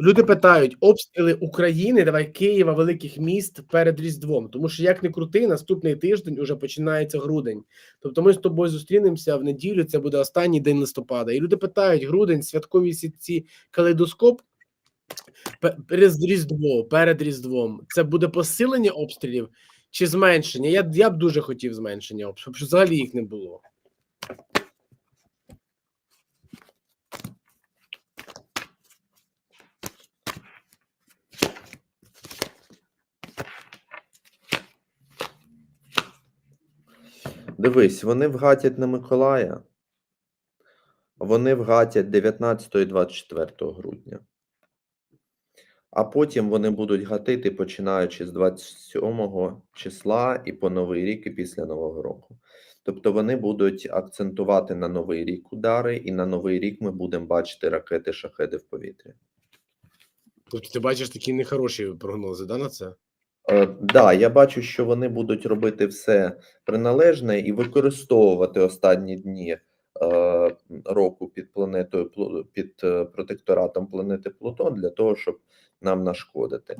Люди питають обстріли України, давай Києва, великих міст перед Різдвом. Тому що як не крути, наступний тиждень уже починається грудень. Тобто ми з тобою зустрінемося в неділю. Це буде останній день листопада. І люди питають: грудень, святкові сітці, калейдоскоп. пе- Перед Різдво, перед Різдвом. Це буде посилення обстрілів чи зменшення? Я, я б дуже хотів зменшення обстрілів, щоб взагалі їх не було. Дивись, вони вгатять на Миколая. Вони вгатять 19 і 24 грудня. А потім вони будуть гатити, починаючи з 27 числа і по Новий рік, і після Нового року. Тобто вони будуть акцентувати на Новий рік удари, і на Новий рік ми будемо бачити ракети шахеди в повітрі. Тобто ти бачиш такі нехороші прогнози, да, на це? Е, да, я бачу, що вони будуть робити все приналежне і використовувати останні дні е, року під планетою під е, протекторатом планети Плутон для того, щоб нам нашкодити.